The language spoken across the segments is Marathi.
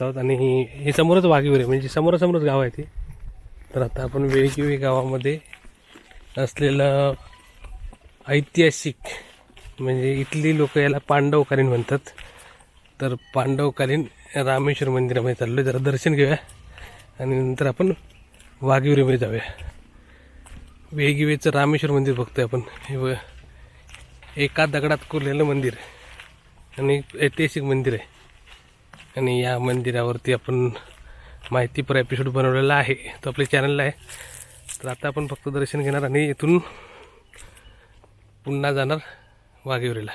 वेळगिवे आहोत आणि हे समोरच वाघिवरे आहे. म्हणजे समोरासमोरच गाव आहे ते. तर आता आपण वेळगिवे गावामध्ये असलेलं ऐतिहासिक म्हणजे इथली लोक याला पांडवकालीन म्हणतात. तर पांडवकालीन रामेश्वर मंदिरामध्ये चाललो जरा दर्शन घेऊया आणि नंतर आपण वाघिवरीमध्ये जाऊया. वेगिवेचं रामेश्वर मंदिर बघतोय आपण. हे बघ. एका दगडात कोरलेलं मंदिर आणि एक ऐतिहासिक मंदिर आहे. आणि या मंदिरावरती आपण माहितीपर एपिसोड बनवलेला आहे. तो आपल्या चॅनलला आहे. तर आता आपण फक्त दर्शन घेणार आणि इथून पुन्हा जाणार वाघेवरीला.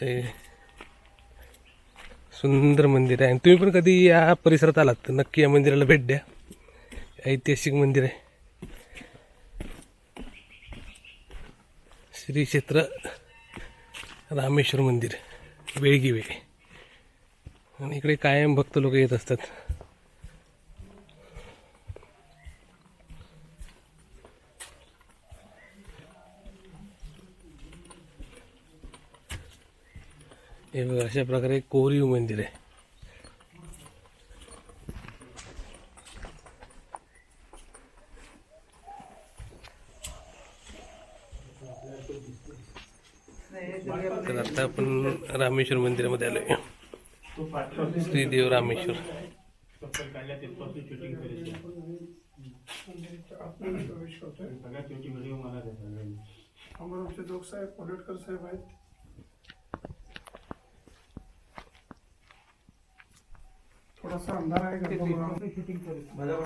ते सुंदर मंदिर आहे. आणि तुम्ही पण कधी या परिसरात आलात तर नक्की या मंदिराला भेट द्या. ऐतिहासिक मंदिर आहे. श्री क्षेत्र रामेश्वर मंदिर. वेळगी वेळगिवे आणि इकडे कायम भक्त लोक येत असतात. हे बघा अशा प्रकारे कोरीव मंदिर आहे. तर आता आपण रामेश्वर मंदिरामध्ये आलोय. श्रीदेव रामेश्वर साहेब साहेब आहेत.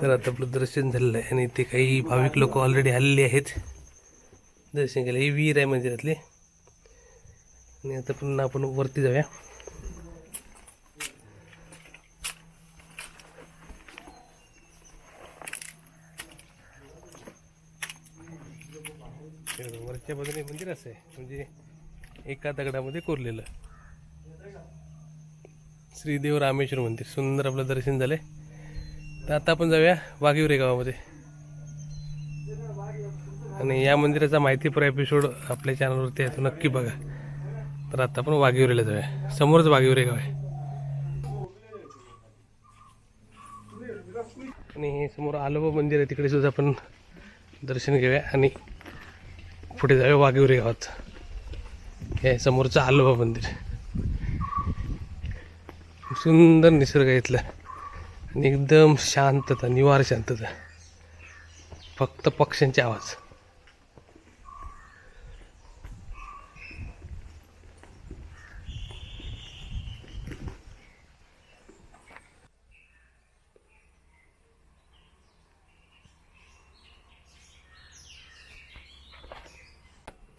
तर आता आपलं दर्शन झालेलं आहे आणि इथे काही भाविक लोक ऑलरेडी आलेले आहेत. दर्शन केलं ही विहीर आहे मंदिरातली. आणि आता पुन्हा आपण वरती जाऊया. हे बाजूने मंदिर असं आहे. म्हणजे एका दगडामध्ये कोरलेलं. श्रीदेव रामेश्वर मंदिर. सुंदर आपलं दर्शन झालंय. तर आता आपण जाऊया वाघिवरे गावामध्ये. आणि या मंदिराचा माहितीपर एपिसोड आपल्या चॅनलवरती आहे तो नक्की बघा. तर आता आपण वाघिवरेला जाऊया. समोरच वाघिवरे गाव आहे. आणि हे समोर आलोबा मंदिर आहे तिकडे सुद्धा आपण दर्शन घेऊया. आणि पुढे जाऊया वाघिवरे गावात हे समोरचं आलोबा मंदिर. सुंदर निसर्ग इथला. आणि एकदम शांतता निवार शांतता. फक्त पक्ष्यांचे आवाज.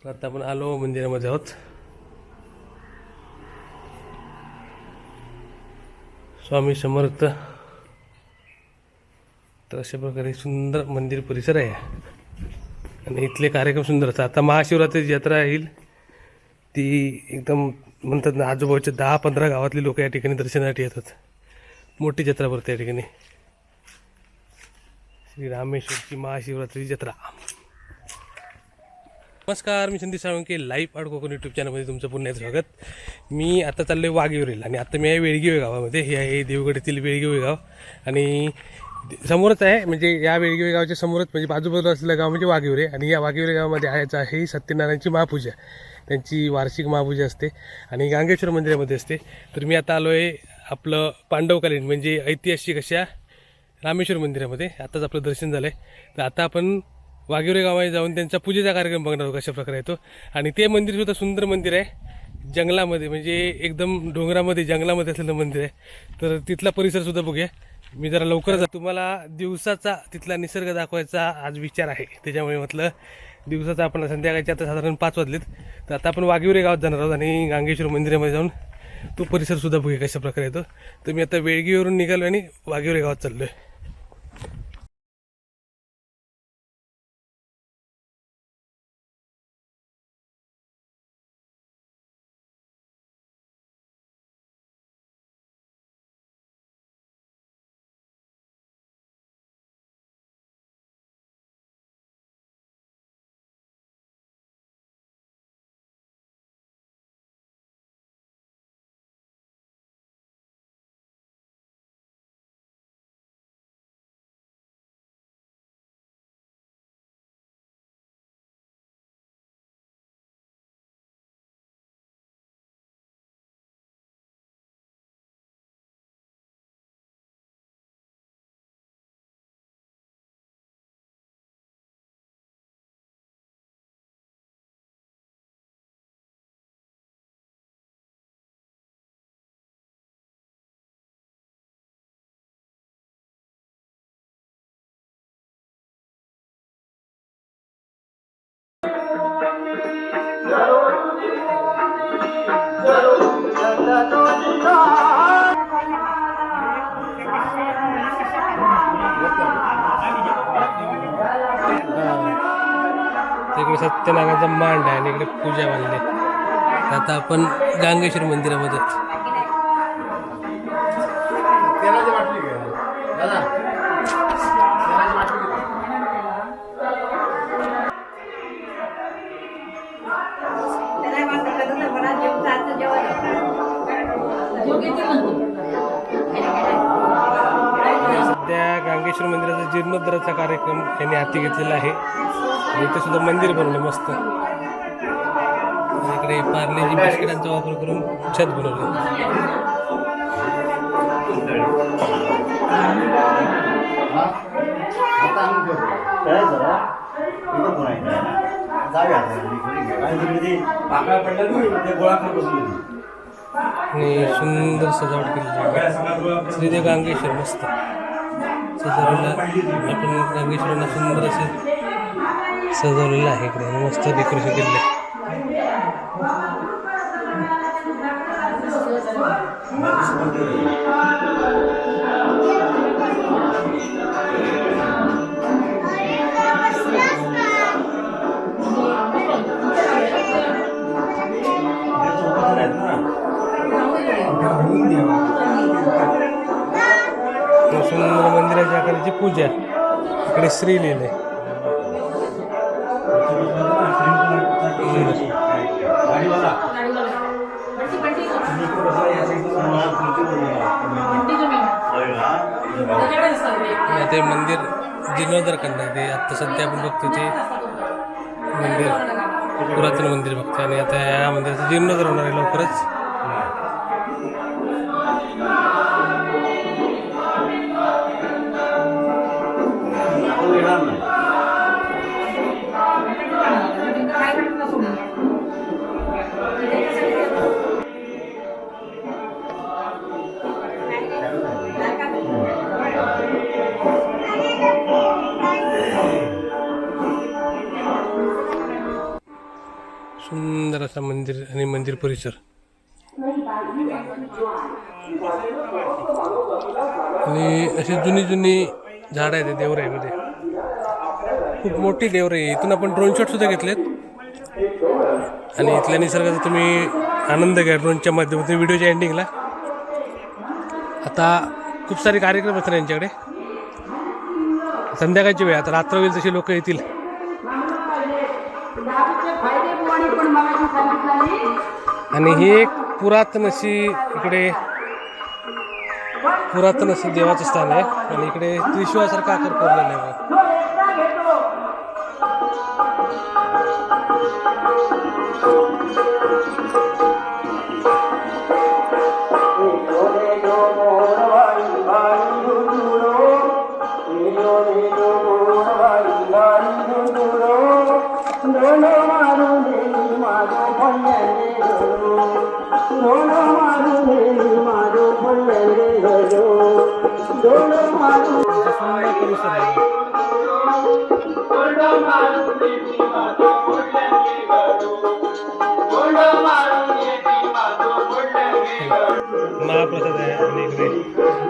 आता आपण आलो मंदिरामध्ये आहोत. स्वामी समर्थ. तर अशा प्रकारे सुंदर मंदिर परिसर आहे. आणि इथले कार्यक्रम सुंदर असतात. आता महाशिवरात्रीची जत्रा येईल. ती एकदम म्हणतात ना आजूबाजूच्या दहा पंधरा गावातली लोक या ठिकाणी दर्शनासाठी येतात. मोठी जत्रा भरते या ठिकाणी. श्री रामेश्वरची महाशिवरात्रीची जत्रा. नमस्कार मी संदीप साळुंके लाईव्ह आड कोकण यूट्यूब चॅनलमध्ये तुमचं पुन्हा स्वागत. मी आता चाललो आहे वाघेवरील आणि आता मी आहे वेळगिवे गावामध्ये. हे आहे देवगड येथील वेळगिवे गाव. आणि समोरच आहे म्हणजे या वेळगिवे गावाच्या समोरच म्हणजे बाजूबाजूला असलेलं गाव म्हणजे वाघेवरे. आणि या वाघेवरे गावामध्ये आहेच आहे सत्यनारायणची महापूजा. त्यांची वार्षिक महापूजा असते. आणि गांगेश्वर मंदिरामध्ये असते. तर मी आता आलो आहे आपलं पांडवकालीन म्हणजे ऐतिहासिक अशा रामेश्वर मंदिरामध्ये. आताच आपलं दर्शन झालं आहे तर आता आपण वाघिवरे गावामध्ये जाऊन त्यांचा पूजेचा कार्यक्रम बघणार आहोत कशा प्रकारे येतो आणि ते मंदिर सुद्धा सुंदर मंदिर आहे. जंगलामध्ये म्हणजे एकदम डोंगरामध्ये जंगलामध्ये असलेलं मंदिर आहे. तर तिथला परिसरसुद्धा बघूया. मी जरा लवकरच तुम्हाला दिवसाचा तिथला निसर्ग दाखवायचा आज विचार आहे. त्याच्यामुळे म्हटलं दिवसाचा आपण संध्याकाळच्या आता साधारण पाच वाजलेत. तर आता आपण वाघिवरे गावात जाणार आहोत आणि गांगेश्वर मंदिरामध्ये जाऊन तो परिसरसुद्धा बघूया कशा प्रकारे येतो तर मी आता वेळगीवरून निघालो आणि वाघिवरे गावात चाललो आहे सत्यनारायणाचा मांड आहे आणि इकडे पूजा बांधली आता आपण गांगेश्वर मंदिरामध्ये सध्या गांगेश्वर मंदिराचा जीर्णोद्धाराचा कार्यक्रम यांनी हाती घेतलेला आहे. इथे सुद्धा मंदिर बनवलं मस्त. इकडे पार्लेजी बिस्किटांचा वापर करून छत बनवलं. आणि सुंदर सजावट केली श्रीदेव गांगेश्वर मस्त. सजवलेलं आपण गांगेश्वरांना सुंदर असे सजवलेलं आहे इकडे. आणि मस्त डेकोरेशन केलेलं आहे. सुंदर मंदिराच्या आकाराची पूजा. इकडे श्री लिहिले ते मंदिर जीर्णोद्धार करणार ते. आता सध्या आपण बघतो ते मंदिर. पुरातन मंदिर बघतो आणि आता या मंदिराचं जीर्णोद्धार होणार आहे लवकरच. परिसर. आणि अशी जुनी जुनी झाडं आहेत देवराईमध्ये खूप मोठी देवराई आहे. इथून आपण ड्रोन शॉट सुद्धा घेतलेत. आणि इथल्या निसर्गाचा तुम्ही आनंद घ्या ड्रोनच्या माध्यमातून व्हिडिओच्या एंडिंगला आता खूप सारे कार्यक्रम असतात यांच्याकडे. संध्याकाळची वेळ आता रात्र होईल तशी लोक येतील. आणि ही एक पुरातन अशी इकडे पुरातन असं देवाचं स्थान आहे. आणि इकडे त्रिशूळासारखा आकार कोरलेला आहे. महाप्रसाद आहे आणि इकडे.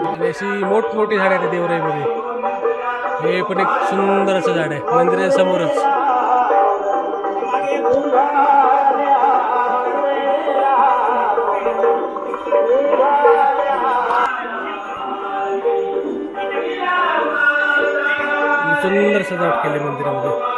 आणि अशी मोठमोठी झाडं आहेत देवराईमध्ये. हे पण एक सुंदर असं झाड आहे. मंदिराच्या समोरच सुंदर सजावट केली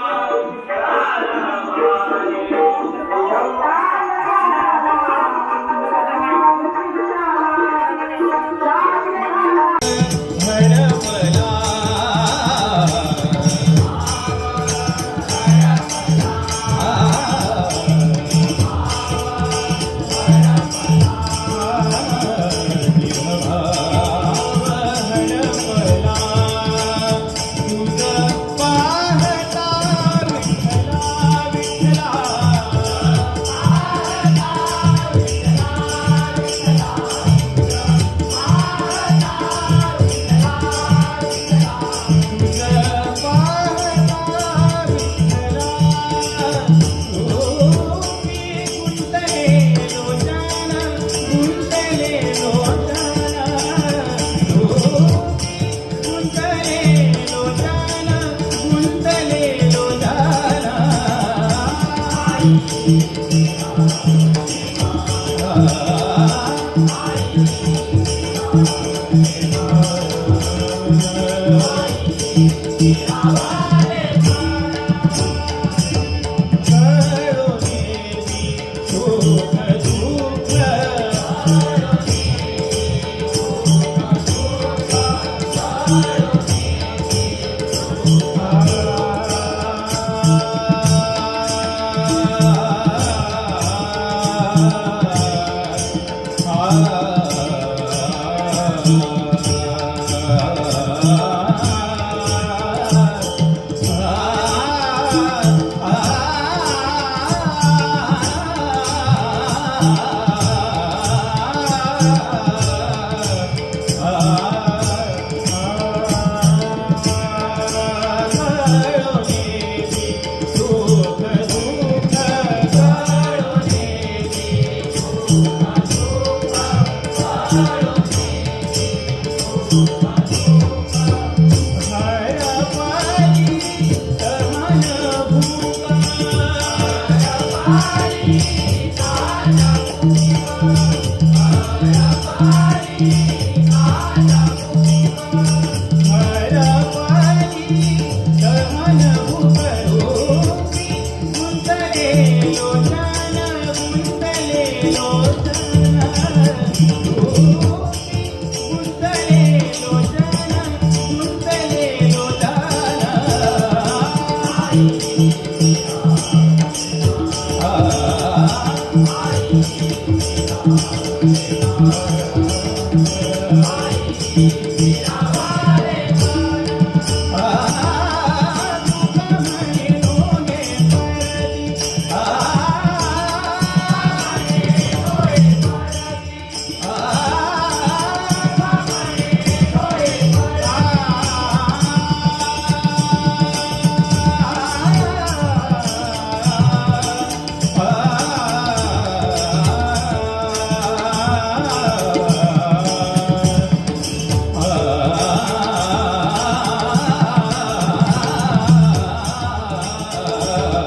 Bye.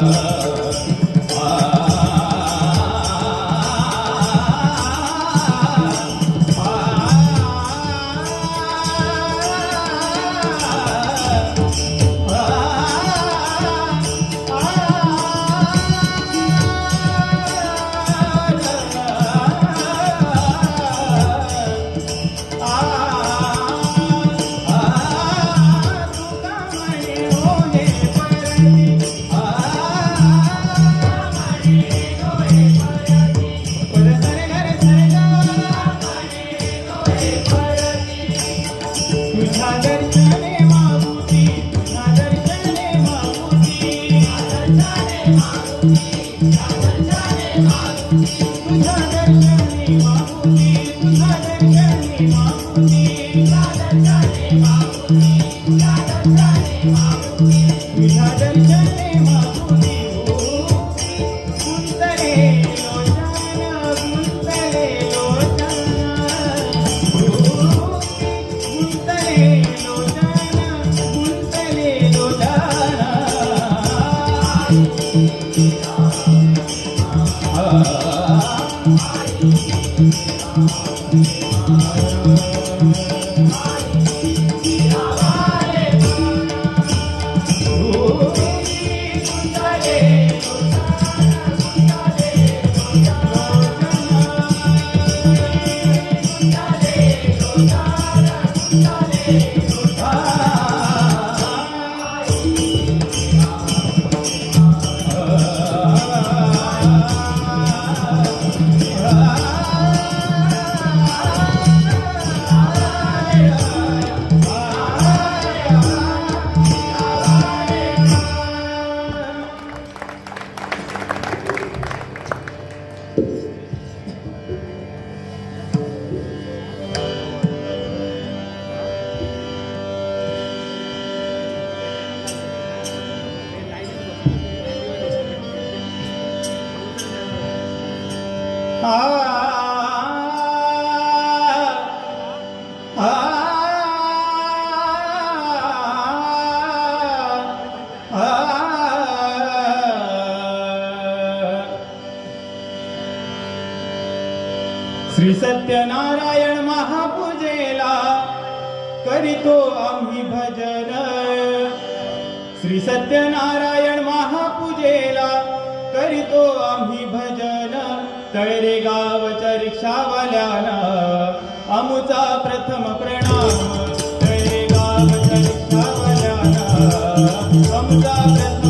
Allah Bye. सत्यनारायण महापूजेला करीतो आम्ही भजन. श्री सत्यनारायण महापूजेला करीतो आम्ही भजन. तळरे गावच्या रिक्षावाल्याला आमुचा प्रथम प्रणाम. तळरे गावच्या रिक्षावाल्याला आमुचा प्रथम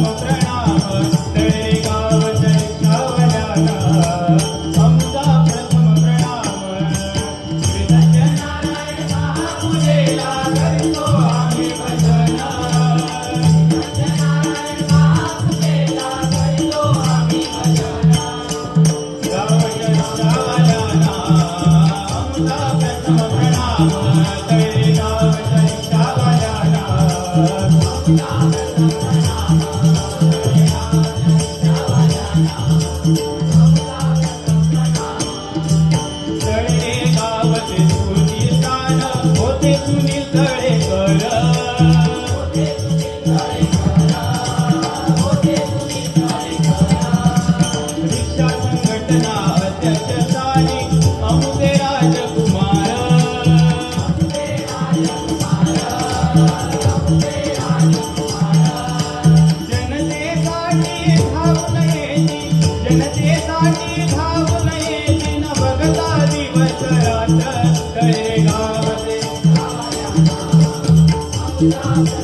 Música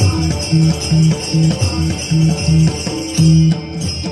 Thank you.